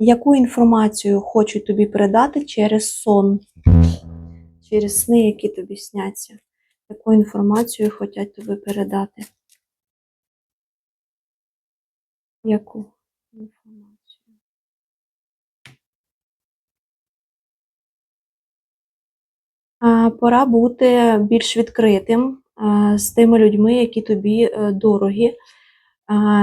Яку інформацію хочуть тобі передати через сон? Через сни, які тобі сняться? Яку інформацію хочуть тобі передати? Яку? Пора бути більш відкритим з тими людьми, які тобі е, дорогі,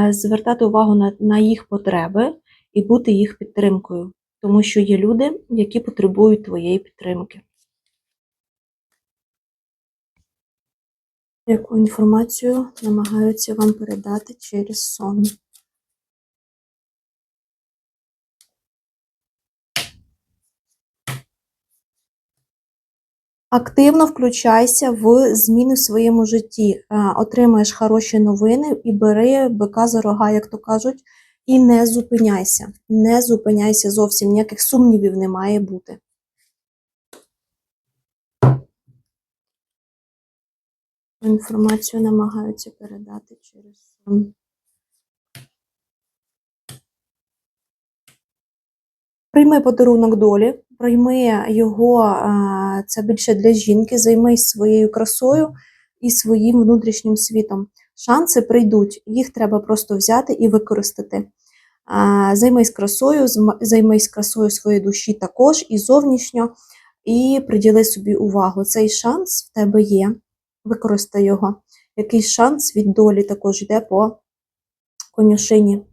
звертати увагу на їх потреби і бути їх підтримкою, тому що є люди, які потребують твоєї підтримки. Яку інформацію намагаються вам передати через сон? Активно включайся в зміни в своєму житті. Е, Отримаєш хороші новини і бери бика за рога, як то кажуть, і не зупиняйся. Не зупиняйся зовсім, ніяких сумнівів не має бути. Інформацію намагаються передати через сон. Прийми подарунок долі, прийми його, це більше для жінки, займись своєю красою і своїм внутрішнім світом. Шанси прийдуть, їх треба просто взяти і використати. Займись красою, займись красою своєї душі також і зовнішньо, і приділи собі увагу. Цей шанс в тебе є, використай його. Якийсь шанс від долі також йде по конюшині.